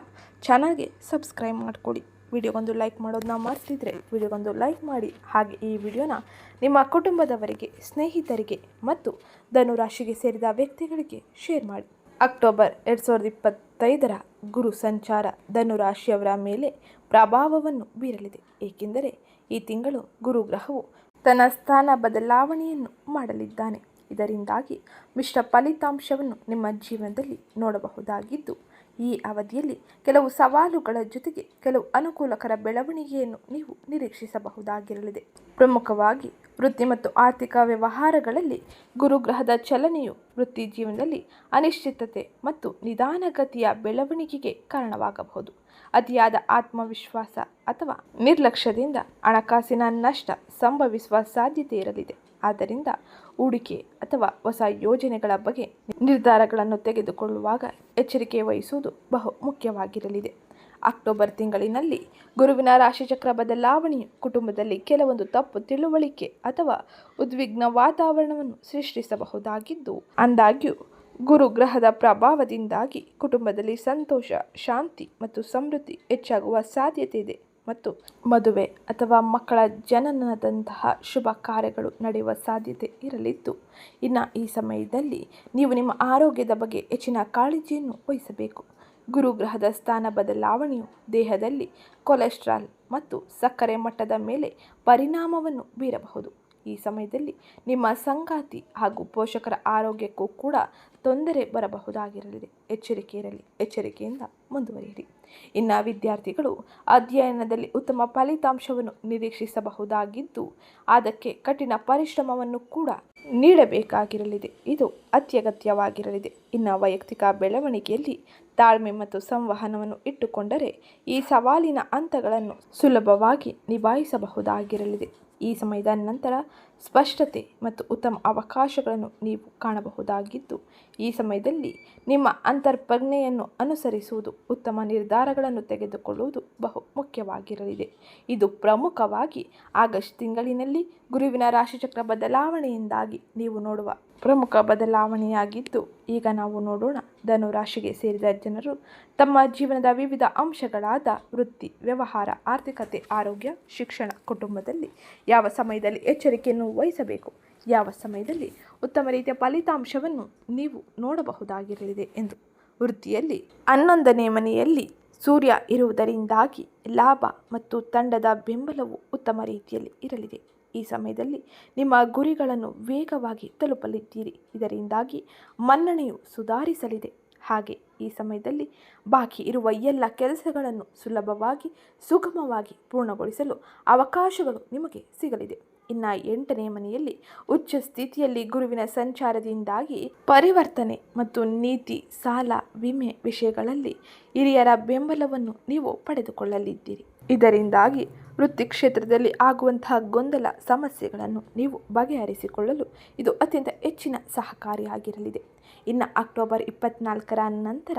ಚಾನಲ್ಗೆ ಸಬ್ಸ್ಕ್ರೈಬ್ ಮಾಡಿಕೊಡಿ. ವಿಡಿಯೋಗೊಂದು ಲೈಕ್ ಮಾಡೋದನ್ನ ಮರ್ತಿದ್ರೆ ವಿಡಿಯೋಗೊಂದು ಲೈಕ್ ಮಾಡಿ. ಹಾಗೆ ಈ ವಿಡಿಯೋನ ನಿಮ್ಮ ಕುಟುಂಬದವರಿಗೆ, ಸ್ನೇಹಿತರಿಗೆ ಮತ್ತು ಧನುರಾಶಿಗೆ ಸೇರಿದ ವ್ಯಕ್ತಿಗಳಿಗೆ ಶೇರ್ ಮಾಡಿ. ಅಕ್ಟೋಬರ್ ಎರಡು ಸಾವಿರದ ಇಪ್ಪತ್ತೈದರ ಗುರು ಸಂಚಾರ ಧನುರಾಶಿಯವರ ಮೇಲೆ ಪ್ರಭಾವವನ್ನು ಬೀರಲಿದೆ. ಏಕೆಂದರೆ ಈ ತಿಂಗಳು ಗುರು ಗ್ರಹವು ತನ್ನ ಸ್ಥಾನ ಬದಲಾವಣೆಯನ್ನು ಮಾಡಲಿದ್ದಾನೆ. ಇದರಿಂದಾಗಿ ಮಿಶ್ರ ಫಲಿತಾಂಶವನ್ನು ನಿಮ್ಮ ಜೀವನದಲ್ಲಿ ನೋಡಬಹುದಾಗಿದ್ದು ಈ ಅವಧಿಯಲ್ಲಿ ಕೆಲವು ಸವಾಲುಗಳ ಜೊತೆಗೆ ಕೆಲವು ಅನುಕೂಲಕರ ಬೆಳವಣಿಗೆಯನ್ನು ನೀವು ನಿರೀಕ್ಷಿಸಬಹುದಾಗಿರಲಿದೆ. ಪ್ರಮುಖವಾಗಿ ವೃತ್ತಿ ಮತ್ತು ಆರ್ಥಿಕ ವ್ಯವಹಾರಗಳಲ್ಲಿ ಗುರುಗ್ರಹದ ಚಲನೆಯು ವೃತ್ತಿ ಜೀವನದಲ್ಲಿ ಅನಿಶ್ಚಿತತೆ ಮತ್ತು ನಿಧಾನಗತಿಯ ಬೆಳವಣಿಗೆಗೆ ಕಾರಣವಾಗಬಹುದು. ಅತಿಯಾದ ಆತ್ಮವಿಶ್ವಾಸ ಅಥವಾ ನಿರ್ಲಕ್ಷ್ಯದಿಂದ ಹಣಕಾಸಿನ ನಷ್ಟ ಸಂಭವಿಸುವ ಸಾಧ್ಯತೆ ಇರಲಿದೆ. ಆದ್ದರಿಂದ ಹೂಡಿಕೆ ಅಥವಾ ಹೊಸ ಯೋಜನೆಗಳ ಬಗ್ಗೆ ನಿರ್ಧಾರಗಳನ್ನು ತೆಗೆದುಕೊಳ್ಳುವಾಗ ಎಚ್ಚರಿಕೆ ವಹಿಸುವುದು ಬಹು ಮುಖ್ಯವಾಗಿರಲಿದೆ. ಅಕ್ಟೋಬರ್ ತಿಂಗಳಿನಲ್ಲಿ ಗುರುವಿನ ರಾಶಿಚಕ್ರ ಬದಲಾವಣೆಯು ಕುಟುಂಬದಲ್ಲಿ ಕೆಲವೊಂದು ತಪ್ಪು ತಿಳುವಳಿಕೆ ಅಥವಾ ಉದ್ವಿಗ್ನ ವಾತಾವರಣವನ್ನು ಸೃಷ್ಟಿಸಬಹುದಾಗಿದ್ದು, ಅಂದಾಗ್ಯೂ ಗುರು ಗ್ರಹದ ಪ್ರಭಾವದಿಂದಾಗಿ ಕುಟುಂಬದಲ್ಲಿ ಸಂತೋಷ, ಶಾಂತಿ ಮತ್ತು ಸಮೃದ್ಧಿ ಹೆಚ್ಚಾಗುವ ಸಾಧ್ಯತೆ ಇದೆ. ಮತ್ತು ಮದುವೆ ಅಥವಾ ಮಕ್ಕಳ ಜನನದಂತಹ ಶುಭ ಕಾರ್ಯಗಳು ನಡೆಯುವ ಸಾಧ್ಯತೆ ಇರಲಿದ್ದು, ಇನ್ನು ಈ ಸಮಯದಲ್ಲಿ ನೀವು ನಿಮ್ಮ ಆರೋಗ್ಯದ ಬಗ್ಗೆ ಹೆಚ್ಚಿನ ಕಾಳಜಿಯನ್ನು ವಹಿಸಬೇಕು. ಗುರುಗ್ರಹದ ಸ್ಥಾನ ಬದಲಾವಣೆಯು ದೇಹದಲ್ಲಿ ಕೊಲೆಸ್ಟ್ರಾಲ್ ಮತ್ತು ಸಕ್ಕರೆ ಮಟ್ಟದ ಮೇಲೆ ಪರಿಣಾಮವನ್ನು ಬೀರಬಹುದು. ಈ ಸಮಯದಲ್ಲಿ ನಿಮ್ಮ ಸಂಗಾತಿ ಹಾಗೂ ಪೋಷಕರ ಆರೋಗ್ಯಕ್ಕೂ ಕೂಡ ತೊಂದರೆ ಬರಬಹುದಾಗಿರಲಿದೆ ಎಚ್ಚರಿಕೆ ಇರಲಿ. ಎಚ್ಚರಿಕೆಯಿಂದ ಮುಂದುವರಿಯಿರಿ. ಇನ್ನು ವಿದ್ಯಾರ್ಥಿಗಳು ಅಧ್ಯಯನದಲ್ಲಿ ಉತ್ತಮ ಫಲಿತಾಂಶವನ್ನು ನಿರೀಕ್ಷಿಸಬಹುದಾಗಿದ್ದು ಅದಕ್ಕೆ ಕಠಿಣ ಪರಿಶ್ರಮವನ್ನು ಕೂಡ ನೀಡಬೇಕಾಗಿರಲಿದೆ. ಇದು ಅತ್ಯಗತ್ಯವಾಗಿರಲಿದೆ. ಇನ್ನು ವೈಯಕ್ತಿಕ ಬೆಳವಣಿಗೆಯಲ್ಲಿ ತಾಳ್ಮೆ ಮತ್ತು ಸಂವಹನವನ್ನು ಇಟ್ಟುಕೊಂಡರೆ ಈ ಸವಾಲಿನ ಹಂತಗಳನ್ನು ಸುಲಭವಾಗಿ ನಿಭಾಯಿಸಬಹುದಾಗಿರಲಿದೆ. ಈ ಸಮಯದ ನಂತರ ಸ್ಪಷ್ಟತೆ ಮತ್ತು ಉತ್ತಮ ಅವಕಾಶಗಳನ್ನು ನೀವು ಕಾಣಬಹುದಾಗಿದ್ದು, ಈ ಸಮಯದಲ್ಲಿ ನಿಮ್ಮ ಅಂತರ್ಪ್ರಜ್ಞೆಯನ್ನು ಅನುಸರಿಸುವುದು, ಉತ್ತಮ ನಿರ್ಧಾರಗಳನ್ನು ತೆಗೆದುಕೊಳ್ಳುವುದು ಬಹು ಮುಖ್ಯವಾಗಿರಲಿದೆ. ಇದು ಪ್ರಮುಖವಾಗಿ ಆಗಸ್ಟ್ ತಿಂಗಳಿನಲ್ಲಿ ಗುರುವಿನ ರಾಶಿಚಕ್ರ ಬದಲಾವಣೆಯಿಂದಾಗಿ ನೀವು ನೋಡುವ ಪ್ರಮುಖ ಬದಲಾವಣೆಯಾಗಿದ್ದು, ಈಗ ನಾವು ನೋಡೋಣ ಧನು ರಾಶಿಗೆ ಸೇರಿದ ಜನರು ತಮ್ಮ ಜೀವನದ ವಿವಿಧ ಅಂಶಗಳಾದ ವೃತ್ತಿ, ವ್ಯವಹಾರ, ಆರ್ಥಿಕತೆ, ಆರೋಗ್ಯ, ಶಿಕ್ಷಣ, ಕುಟುಂಬದಲ್ಲಿ ಯಾವ ಸಮಯದಲ್ಲಿ ಎಚ್ಚರಿಕೆಯನ್ನು ವಹಿಸಬೇಕು, ಯಾವ ಸಮಯದಲ್ಲಿ ಉತ್ತಮ ರೀತಿಯ ಫಲಿತಾಂಶವನ್ನು ನೀವು ನೋಡಬಹುದಾಗಿರಲಿದೆ ಎಂದು. ವೃತ್ತಿಯಲ್ಲಿ ಹನ್ನೊಂದನೇ ಮನೆಯಲ್ಲಿ ಸೂರ್ಯ ಇರುವುದರಿಂದಾಗಿ ಲಾಭ ಮತ್ತು ತಂಡದ ಬೆಂಬಲವು ಉತ್ತಮ ರೀತಿಯಲ್ಲಿ ಇರಲಿದೆ. ಈ ಸಮಯದಲ್ಲಿ ನಿಮ್ಮ ಗುರಿಗಳನ್ನು ವೇಗವಾಗಿ ತಲುಪಲಿದ್ದೀರಿ. ಇದರಿಂದಾಗಿ ಮನ್ನಣೆಯು ಸುಧಾರಿಸಲಿದೆ. ಹಾಗೆ ಈ ಸಮಯದಲ್ಲಿ ಬಾಕಿ ಇರುವ ಎಲ್ಲ ಕೆಲಸಗಳನ್ನು ಸುಲಭವಾಗಿ, ಸುಗಮವಾಗಿ ಪೂರ್ಣಗೊಳಿಸಲು ಅವಕಾಶಗಳು ನಿಮಗೆ ಸಿಗಲಿದೆ. ಇನ್ನು ಎಂಟನೇ ಮನೆಯಲ್ಲಿ ಉಚ್ಚ ಸ್ಥಿತಿಯಲ್ಲಿ ಗುರುವಿನ ಸಂಚಾರದಿಂದಾಗಿ ಪರಿವರ್ತನೆ ಮತ್ತು ನೀತಿ, ಸಾಲ, ವಿಮೆ ವಿಷಯಗಳಲ್ಲಿ ಹಿರಿಯರ ಬೆಂಬಲವನ್ನು ನೀವು ಪಡೆದುಕೊಳ್ಳಲಿದ್ದೀರಿ. ಇದರಿಂದಾಗಿ ವೃತ್ತಿ ಕ್ಷೇತ್ರದಲ್ಲಿ ಆಗುವಂತಹ ಗೊಂದಲ, ಸಮಸ್ಯೆಗಳನ್ನು ನೀವು ಬಗೆಹರಿಸಿಕೊಳ್ಳಲು ಇದು ಅತ್ಯಂತ ಹೆಚ್ಚಿನ ಸಹಕಾರಿಯಾಗಿರಲಿದೆ. ಇನ್ನು ಅಕ್ಟೋಬರ್ ಇಪ್ಪತ್ನಾಲ್ಕರ ನಂತರ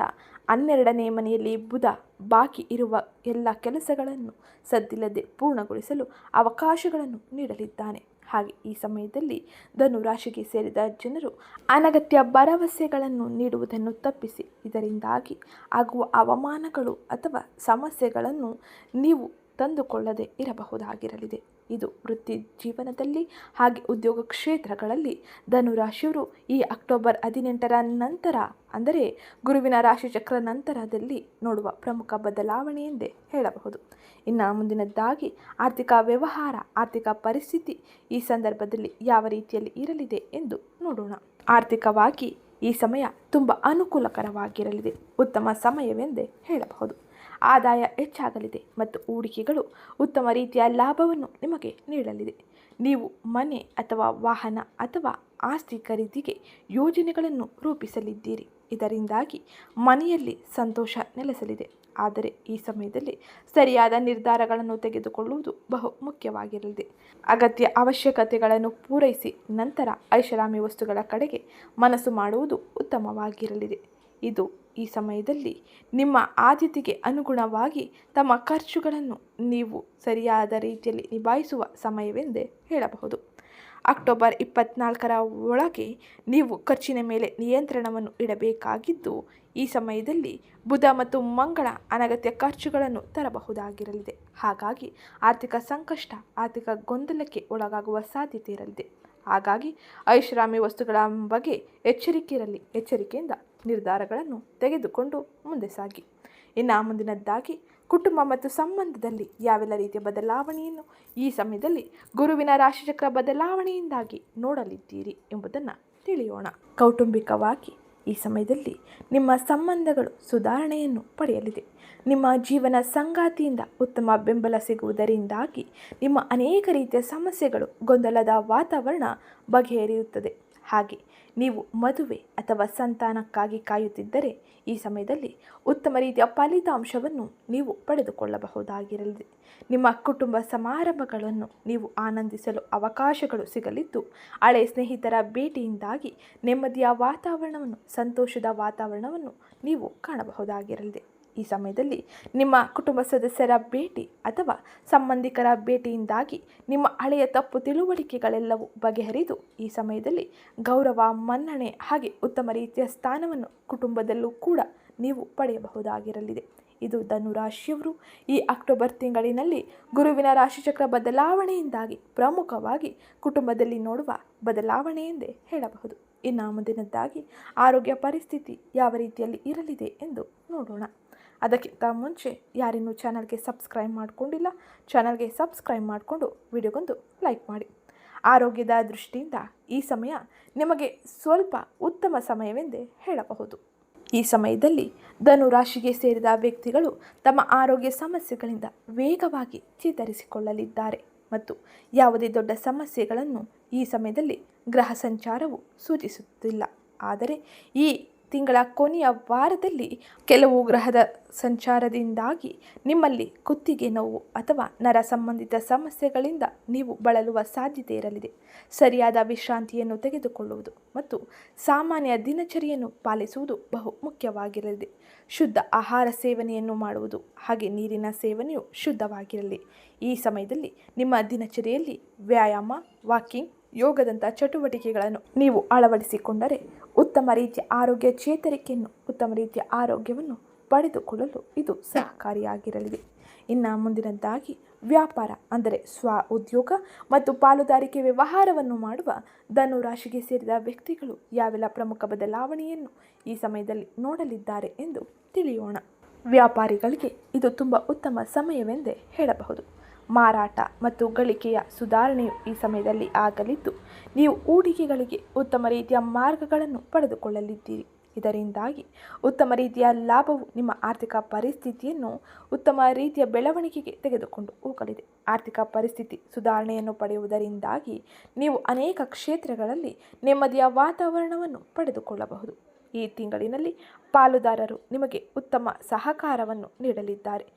ಹನ್ನೆರಡನೇ ಮನೆಯಲ್ಲಿ ಬುಧ ಬಾಕಿ ಇರುವ ಎಲ್ಲ ಕೆಲಸಗಳನ್ನು ಸದ್ದಿಲ್ಲದೆ ಪೂರ್ಣಗೊಳಿಸಲು ಅವಕಾಶಗಳನ್ನು ನೀಡಲಿದ್ದಾನೆ. ಹಾಗೆ ಈ ಸಮಯದಲ್ಲಿ ಧನು ರಾಶಿಗೆ ಸೇರಿದ ಜನರು ಅನಗತ್ಯ ಭರವಸೆಗಳನ್ನು ನೀಡುವುದನ್ನು ತಪ್ಪಿಸಿ ಇದರಿಂದಾಗಿ ಆಗುವ ಅವಮಾನಗಳು ಅಥವಾ ಸಮಸ್ಯೆಗಳನ್ನು ನೀವು ತಂದುಕೊಳ್ಳದೆ ಇರಬಹುದಾಗಿರಲಿದೆ. ಇದು ವೃತ್ತಿ ಜೀವನದಲ್ಲಿ ಹಾಗೆ ಉದ್ಯೋಗ ಕ್ಷೇತ್ರಗಳಲ್ಲಿ ಧನುರಾಶಿಯವರು ಈ ಅಕ್ಟೋಬರ್ ಹದಿನೆಂಟರ ನಂತರ, ಅಂದರೆ ಗುರುವಿನ ರಾಶಿಚಕ್ರ ನಂತರದಲ್ಲಿ ನೋಡುವ ಪ್ರಮುಖ ಬದಲಾವಣೆ ಎಂದೇ ಹೇಳಬಹುದು. ಇನ್ನು ಮುಂದಿನದ್ದಾಗಿ, ಆರ್ಥಿಕ ವ್ಯವಹಾರ, ಆರ್ಥಿಕ ಪರಿಸ್ಥಿತಿ ಈ ಸಂದರ್ಭದಲ್ಲಿ ಯಾವ ರೀತಿಯಲ್ಲಿ ಇರಲಿದೆ ಎಂದು ನೋಡೋಣ. ಆರ್ಥಿಕವಾಗಿ ಈ ಸಮಯ ತುಂಬ ಅನುಕೂಲಕರವಾಗಿರಲಿದೆ. ಉತ್ತಮ ಸಮಯವೆಂದೇ ಹೇಳಬಹುದು. ಆದಾಯ ಹೆಚ್ಚಾಗಲಿದೆ ಮತ್ತು ಹೂಡಿಕೆಗಳು ಉತ್ತಮ ರೀತಿಯ ಲಾಭವನ್ನು ನಿಮಗೆ ನೀಡಲಿದೆ. ನೀವು ಮನೆ ಅಥವಾ ವಾಹನ ಅಥವಾ ಆಸ್ತಿ ಖರೀದಿಗೆ ಯೋಜನೆಗಳನ್ನು ರೂಪಿಸಲಿದ್ದೀರಿ. ಇದರಿಂದಾಗಿ ಮನೆಯಲ್ಲಿ ಸಂತೋಷ ನೆಲೆಸಲಿದೆ. ಆದರೆ ಈ ಸಮಯದಲ್ಲಿ ಸರಿಯಾದ ನಿರ್ಧಾರಗಳನ್ನು ತೆಗೆದುಕೊಳ್ಳುವುದು ಬಹು ಮುಖ್ಯವಾಗಿರಲಿದೆ. ಅಗತ್ಯ ಅವಶ್ಯಕತೆಗಳನ್ನು ಪೂರೈಸಿ ನಂತರ ಐಷಾರಾಮಿ ವಸ್ತುಗಳ ಕಡೆಗೆ ಮನಸ್ಸು ಮಾಡುವುದು ಉತ್ತಮವಾಗಿರಲಿದೆ. ಇದು ಈ ಸಮಯದಲ್ಲಿ ನಿಮ್ಮ ಆದ್ಯತೆಗೆ ಅನುಗುಣವಾಗಿ ತಮ್ಮ ಖರ್ಚುಗಳನ್ನು ನೀವು ಸರಿಯಾದ ರೀತಿಯಲ್ಲಿ ನಿಭಾಯಿಸುವ ಸಮಯವೆಂದೇ ಹೇಳಬಹುದು. ಅಕ್ಟೋಬರ್ ಇಪ್ಪತ್ನಾಲ್ಕರ ಒಳಗೆ ನೀವು ಖರ್ಚಿನ ಮೇಲೆ ನಿಯಂತ್ರಣವನ್ನು ಇಡಬೇಕಾಗಿದ್ದು, ಈ ಸಮಯದಲ್ಲಿ ಬುಧ ಮತ್ತು ಮಂಗಳ ಅನಗತ್ಯ ಖರ್ಚುಗಳನ್ನು ತರಬಹುದಾಗಿರಲಿದೆ. ಹಾಗಾಗಿ ಆರ್ಥಿಕ ಸಂಕಷ್ಟ, ಆರ್ಥಿಕ ಗೊಂದಲಕ್ಕೆ ಒಳಗಾಗುವ ಸಾಧ್ಯತೆ ಇರಲಿದೆ. ಹಾಗಾಗಿ ಐಷಾರಾಮಿ ವಸ್ತುಗಳ ಬಗ್ಗೆ ಎಚ್ಚರಿಕೆ ಇರಲಿ. ಎಚ್ಚರಿಕೆಯಿಂದ ನಿರ್ಧಾರಗಳನ್ನು ತೆಗೆದುಕೊಂಡು ಮುಂದೆ ಸಾಗಿ. ಇನ್ನು ಮುಂದಿನದ್ದಾಗಿ, ಕುಟುಂಬ ಮತ್ತು ಸಂಬಂಧದಲ್ಲಿ ಯಾವೆಲ್ಲ ರೀತಿಯ ಬದಲಾವಣೆಯನ್ನು ಈ ಸಮಯದಲ್ಲಿ ಗುರುವಿನ ರಾಶಿಚಕ್ರ ಬದಲಾವಣೆಯಿಂದಾಗಿ ನೋಡಲಿದ್ದೀರಿ ಎಂಬುದನ್ನು ತಿಳಿಯೋಣ. ಕೌಟುಂಬಿಕವಾಗಿ ಈ ಸಮಯದಲ್ಲಿ ನಿಮ್ಮ ಸಂಬಂಧಗಳು ಸುಧಾರಣೆಯನ್ನು ಪಡೆಯಲಿದೆ. ನಿಮ್ಮ ಜೀವನ ಸಂಗಾತಿಯಿಂದ ಉತ್ತಮ ಬೆಂಬಲ ಸಿಗುವುದರಿಂದಾಗಿ ನಿಮ್ಮ ಅನೇಕ ರೀತಿಯ ಸಮಸ್ಯೆಗಳು ಗೊಂದಲದ ವಾತಾವರಣ ಬಗೆಹರಿಯುತ್ತದೆ. ಹಾಗೆ ನೀವು ಮದುವೆ ಅಥವಾ ಸಂತಾನಕ್ಕಾಗಿ ಕಾಯುತ್ತಿದ್ದರೆ ಈ ಸಮಯದಲ್ಲಿ ಉತ್ತಮ ರೀತಿಯ ಫಲಿತಾಂಶವನ್ನು ನೀವು ಪಡೆದುಕೊಳ್ಳಬಹುದಾಗಿರಲಿದೆ ನಿಮ್ಮ ಕುಟುಂಬ ಸಮಾರಂಭಗಳನ್ನು ನೀವು ಆನಂದಿಸಲು ಅವಕಾಶಗಳು ಸಿಗಲಿದ್ದು, ಹಳೆ ಸ್ನೇಹಿತರ ಭೇಟಿಯಿಂದಾಗಿ ನೆಮ್ಮದಿಯ ವಾತಾವರಣವನ್ನು, ಸಂತೋಷದ ವಾತಾವರಣವನ್ನು ನೀವು ಕಾಣಬಹುದಾಗಿರಲಿದೆ ಈ ಸಮಯದಲ್ಲಿ ನಿಮ್ಮ ಕುಟುಂಬ ಸದಸ್ಯರ ಭೇಟಿ ಅಥವಾ ಸಂಬಂಧಿಕರ ಭೇಟಿಯಿಂದಾಗಿ ನಿಮ್ಮ ಹಳೆಯ ತಪ್ಪು ತಿಳುವಳಿಕೆಗಳೆಲ್ಲವೂ ಬಗೆಹರಿದು ಈ ಸಮಯದಲ್ಲಿ ಗೌರವ, ಮನ್ನಣೆ ಹಾಗೆ ಉತ್ತಮ ರೀತಿಯ ಸ್ಥಾನವನ್ನು ಕುಟುಂಬದಲ್ಲೂ ಕೂಡ ನೀವು ಪಡೆಯಬಹುದಾಗಿರಲಿದೆ. ಇದು ಧನುರಾಶಿಯವರು ಈ ಅಕ್ಟೋಬರ್ ತಿಂಗಳಿನಲ್ಲಿ ಗುರುವಿನ ರಾಶಿಚಕ್ರ ಬದಲಾವಣೆಯಿಂದಾಗಿ ಪ್ರಮುಖವಾಗಿ ಕುಟುಂಬದಲ್ಲಿ ನೋಡುವ ಬದಲಾವಣೆ ಎಂದೇ ಹೇಳಬಹುದು. ಇನ್ನು ಮುಂದಿನದ್ದಾಗಿ ಆರೋಗ್ಯ ಪರಿಸ್ಥಿತಿ ಯಾವ ರೀತಿಯಲ್ಲಿ ಇರಲಿದೆ ಎಂದು ನೋಡೋಣ. ಅದಕ್ಕಿಂತ ಮುಂಚೆ ಯಾರಿನ್ನೂ ಚಾನಲ್ಗೆ ಸಬ್ಸ್ಕ್ರೈಬ್ ಮಾಡಿಕೊಂಡಿಲ್ಲ, ಚಾನಲ್ಗೆ ಸಬ್ಸ್ಕ್ರೈಬ್ ಮಾಡಿಕೊಂಡು ವಿಡಿಯೋಗೊಂದು ಲೈಕ್ ಮಾಡಿ. ಆರೋಗ್ಯದ ದೃಷ್ಟಿಯಿಂದ ಈ ಸಮಯ ನಿಮಗೆ ಸ್ವಲ್ಪ ಉತ್ತಮ ಸಮಯವೆಂದೇ ಹೇಳಬಹುದು. ಈ ಸಮಯದಲ್ಲಿ ಧನು ರಾಶಿಗೆ ಸೇರಿದ ವ್ಯಕ್ತಿಗಳು ತಮ್ಮ ಆರೋಗ್ಯ ಸಮಸ್ಯೆಗಳಿಂದ ವೇಗವಾಗಿ ಚೇತರಿಸಿಕೊಳ್ಳಲಿದ್ದಾರೆ ಮತ್ತು ಯಾವುದೇ ದೊಡ್ಡ ಸಮಸ್ಯೆಗಳನ್ನು ಈ ಸಮಯದಲ್ಲಿ ಗ್ರಹ ಸಂಚಾರವು ಸೂಚಿಸುತ್ತಿಲ್ಲ. ಆದರೆ ಈ ತಿಂಗಳ ಕೊನೆಯ ವಾರದಲ್ಲಿ ಕೆಲವು ಗ್ರಹದ ಸಂಚಾರದಿಂದಾಗಿ ನಿಮ್ಮಲ್ಲಿ ಕುತ್ತಿಗೆ ನೋವು ಅಥವಾ ನರ ಸಂಬಂಧಿತ ಸಮಸ್ಯೆಗಳಿಂದ ನೀವು ಬಳಲುವ ಸಾಧ್ಯತೆ ಇರಲಿದೆ. ಸರಿಯಾದ ವಿಶ್ರಾಂತಿಯನ್ನು ತೆಗೆದುಕೊಳ್ಳುವುದು ಮತ್ತು ಸಾಮಾನ್ಯ ದಿನಚರಿಯನ್ನು ಪಾಲಿಸುವುದು ಬಹು ಮುಖ್ಯವಾಗಿರಲಿದೆ. ಶುದ್ಧ ಆಹಾರ ಸೇವನೆಯನ್ನು ಮಾಡುವುದು ಹಾಗೆ ನೀರಿನ ಸೇವನೆಯು ಶುದ್ಧವಾಗಿರಲಿ. ಈ ಸಮಯದಲ್ಲಿ ನಿಮ್ಮ ದಿನಚರಿಯಲ್ಲಿ ವ್ಯಾಯಾಮ, ವಾಕಿಂಗ್ ಯೋಗದಂಥ ಚಟುವಟಿಕೆಗಳನ್ನು ನೀವು ಅಳವಡಿಸಿಕೊಂಡರೆ ಉತ್ತಮ ರೀತಿಯ ಆರೋಗ್ಯ ಚೇತರಿಕೆಯನ್ನು, ಉತ್ತಮ ರೀತಿಯ ಆರೋಗ್ಯವನ್ನು ಪಡೆದುಕೊಳ್ಳಲು ಇದು ಸಹಕಾರಿಯಾಗಿರಲಿದೆ. ಇನ್ನು ಮುಂದಿನದ್ದಾಗಿ ವ್ಯಾಪಾರ ಅಂದರೆ ಸ್ವ ಉದ್ಯೋಗ ಮತ್ತು ಪಾಲುದಾರಿಕೆ ವ್ಯವಹಾರವನ್ನು ಮಾಡುವ ಧನು ರಾಶಿಗೆ ಸೇರಿದ ವ್ಯಕ್ತಿಗಳು ಯಾವೆಲ್ಲ ಪ್ರಮುಖ ಬದಲಾವಣೆಯನ್ನು ಈ ಸಮಯದಲ್ಲಿ ನೋಡಲಿದ್ದಾರೆ ಎಂದು ತಿಳಿಯೋಣ. ವ್ಯಾಪಾರಿಗಳಿಗೆ ಇದು ತುಂಬ ಉತ್ತಮ ಸಮಯವೆಂದೇ ಹೇಳಬಹುದು. ಮಾರಾಟ ಮತ್ತು ಗಳಿಕೆಯ ಸುಧಾರಣೆಯು ಈ ಸಮಯದಲ್ಲಿ ಆಗಲಿದ್ದು, ನೀವು ಹೂಡಿಕೆಗಳಿಗೆ ಉತ್ತಮ ರೀತಿಯ ಮಾರ್ಗಗಳನ್ನು ಪಡೆದುಕೊಳ್ಳಲಿದ್ದೀರಿ. ಇದರಿಂದಾಗಿ ಉತ್ತಮ ರೀತಿಯ ಲಾಭವು ನಿಮ್ಮ ಆರ್ಥಿಕ ಪರಿಸ್ಥಿತಿಯನ್ನು ಉತ್ತಮ ರೀತಿಯ ಬೆಳವಣಿಗೆಗೆ ತೆಗೆದುಕೊಂಡು ಹೋಗಲಿದೆ. ಆರ್ಥಿಕ ಪರಿಸ್ಥಿತಿ ಸುಧಾರಣೆಯನ್ನು ಪಡೆಯುವುದರಿಂದಾಗಿ ನೀವು ಅನೇಕ ಕ್ಷೇತ್ರಗಳಲ್ಲಿ ನೆಮ್ಮದಿಯ ವಾತಾವರಣವನ್ನು ಪಡೆದುಕೊಳ್ಳಬಹುದು. ಈ ತಿಂಗಳಿನಲ್ಲಿ ಪಾಲುದಾರರು ನಿಮಗೆ ಉತ್ತಮ ಸಹಕಾರವನ್ನು ನೀಡಲಿದ್ದಾರೆ.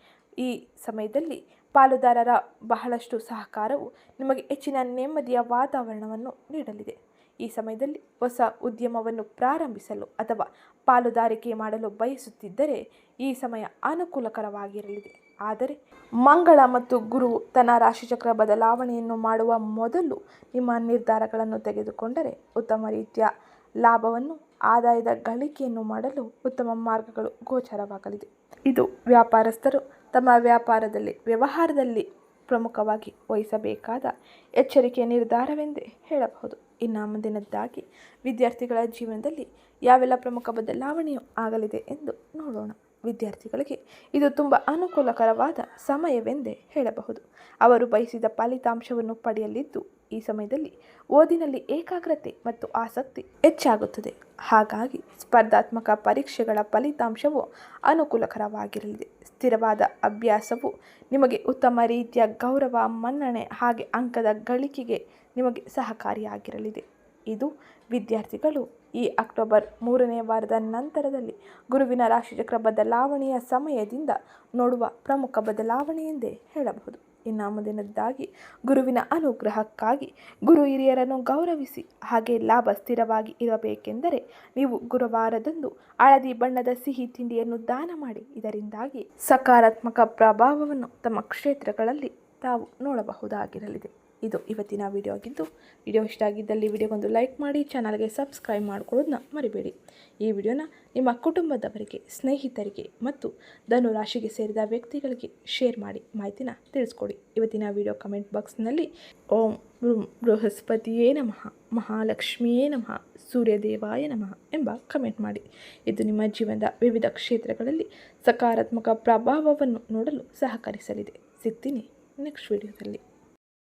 ಈ ಸಮಯದಲ್ಲಿ ಪಾಲುದಾರರ ಬಹಳಷ್ಟು ಸಹಕಾರವು ನಿಮಗೆ ಹೆಚ್ಚಿನ ನೆಮ್ಮದಿಯ ವಾತಾವರಣವನ್ನು ನೀಡಲಿದೆ. ಈ ಸಮಯದಲ್ಲಿ ಹೊಸ ಉದ್ಯಮವನ್ನು ಪ್ರಾರಂಭಿಸಲು ಅಥವಾ ಪಾಲುದಾರಿಕೆ ಮಾಡಲು ಬಯಸುತ್ತಿದ್ದರೆ ಈ ಸಮಯ ಅನುಕೂಲಕರವಾಗಿರಲಿದೆ. ಆದರೆ ಮಂಗಳ ಮತ್ತು ಗುರು ತನ್ನ ರಾಶಿಚಕ್ರ ಬದಲಾವಣೆಯನ್ನು ಮಾಡುವ ಮೊದಲು ನಿಮ್ಮ ನಿರ್ಧಾರಗಳನ್ನು ತೆಗೆದುಕೊಂಡರೆ ಉತ್ತಮ ರೀತಿಯ ಲಾಭವನ್ನು, ಆದಾಯದ ಗಳಿಕೆಯನ್ನು ಮಾಡಲು ಉತ್ತಮ ಮಾರ್ಗಗಳು ಗೋಚರವಾಗಲಿದೆ. ಇದು ವ್ಯಾಪಾರಸ್ಥರು ತಮ್ಮ ವ್ಯಾಪಾರದಲ್ಲಿ, ವ್ಯವಹಾರದಲ್ಲಿ ಪ್ರಮುಖವಾಗಿ ವಹಿಸಬೇಕಾದ ಎಚ್ಚರಿಕೆಯ ನಿರ್ಧಾರವೆಂದೇ ಹೇಳಬಹುದು. ಇನ್ನು ಮುಂದಿನದ್ದಾಗಿ ವಿದ್ಯಾರ್ಥಿಗಳ ಜೀವನದಲ್ಲಿ ಯಾವೆಲ್ಲ ಪ್ರಮುಖ ಬದಲಾವಣೆಯು ಆಗಲಿದೆ ಎಂದು ನೋಡೋಣ. ವಿದ್ಯಾರ್ಥಿಗಳಿಗೆ ಇದು ತುಂಬ ಅನುಕೂಲಕರವಾದ ಸಮಯವೆಂದೇ ಹೇಳಬಹುದು. ಅವರು ಬಯಸಿದ ಫಲಿತಾಂಶವನ್ನು ಪಡೆಯಲಿದ್ದು, ಈ ಸಮಯದಲ್ಲಿ ಓದಿನಲ್ಲಿ ಏಕಾಗ್ರತೆ ಮತ್ತು ಆಸಕ್ತಿ ಹೆಚ್ಚಾಗುತ್ತದೆ. ಹಾಗಾಗಿ ಸ್ಪರ್ಧಾತ್ಮಕ ಪರೀಕ್ಷೆಗಳ ಫಲಿತಾಂಶವು ಅನುಕೂಲಕರವಾಗಿರಲಿದೆ. ಸ್ಥಿರವಾದ ಅಭ್ಯಾಸವು ನಿಮಗೆ ಉತ್ತಮ ರೀತಿಯ ಗೌರವ, ಮನ್ನಣೆ ಹಾಗೆ ಅಂಕದ ಗಳಿಕೆಗೆ ನಿಮಗೆ ಸಹಕಾರಿಯಾಗಿರಲಿದೆ. ಇದು ವಿದ್ಯಾರ್ಥಿಗಳು ಈ ಅಕ್ಟೋಬರ್ ಮೂರನೇ ವಾರದ ನಂತರದಲ್ಲಿ ಗುರುವಿನ ರಾಶಿಚಕ್ರ ಬದಲಾವಣೆಯ ಸಮಯದಿಂದ ನೋಡುವ ಪ್ರಮುಖ ಬದಲಾವಣೆ ಎಂದೇ ಹೇಳಬಹುದು. ಇನ್ನು ನಾಮದಿನದ್ದಾಗಿ ಗುರುವಿನ ಅನುಗ್ರಹಕ್ಕಾಗಿ ಗುರು ಹಿರಿಯರನ್ನು ಗೌರವಿಸಿ, ಹಾಗೆ ಲಾಭ ಸ್ಥಿರವಾಗಿ ಇರಬೇಕೆಂದರೆ ನೀವು ಗುರುವಾರದಂದು ಹಳದಿ ಬಣ್ಣದ ಸಿಹಿ ತಿಂಡಿಯನ್ನು ದಾನ ಮಾಡಿ, ಇದರಿಂದಾಗಿ ಸಕಾರಾತ್ಮಕ ಪ್ರಭಾವವನ್ನು ತಮ್ಮ ಕ್ಷೇತ್ರಗಳಲ್ಲಿ ತಾವು ನೋಡಬಹುದಾಗಿರಲಿದೆ. ಇದು ಇವತ್ತಿನ ವಿಡಿಯೋ ಆಗಿದ್ದು. ವಿಡಿಯೋ ಇಷ್ಟ ಆಗಿದ್ದಲ್ಲಿ ವಿಡಿಯೋಗೊಂದು ಲೈಕ್ ಮಾಡಿ ಚಾನಲ್ಗೆ ಸಬ್ಸ್ಕ್ರೈಬ್ ಮಾಡ್ಕೊಳ್ಳೋದನ್ನ ಮರಿಬೇಡಿ. ಈ ವಿಡಿಯೋನ ನಿಮ್ಮ ಕುಟುಂಬದವರಿಗೆ, ಸ್ನೇಹಿತರಿಗೆ ಮತ್ತು ಧನು ರಾಶಿಗೆ ಸೇರಿದ ವ್ಯಕ್ತಿಗಳಿಗೆ ಶೇರ್ ಮಾಡಿ ಮಾಹಿತಿನ ತಿಳಿಸ್ಕೊಡಿ. ಇವತ್ತಿನ ವಿಡಿಯೋ ಕಮೆಂಟ್ ಬಾಕ್ಸ್ನಲ್ಲಿ ಓಂ ಬೃಂ ಬೃಹಸ್ಪತಿಯೇ ನಮಃ, ಮಹಾಲಕ್ಷ್ಮಿಯೇ ನಮಃ, ಸೂರ್ಯದೇವಾಯ ನಮಃ ಎಂಬ ಕಮೆಂಟ್ ಮಾಡಿ. ಇದು ನಿಮ್ಮ ಜೀವನದ ವಿವಿಧ ಕ್ಷೇತ್ರಗಳಲ್ಲಿ ಸಕಾರಾತ್ಮಕ ಪ್ರಭಾವವನ್ನು ನೋಡಲು ಸಹಕರಿಸಲಿದೆ. ಸಿಗ್ತೀನಿ ನೆಕ್ಸ್ಟ್ ವಿಡಿಯೋದಲ್ಲಿ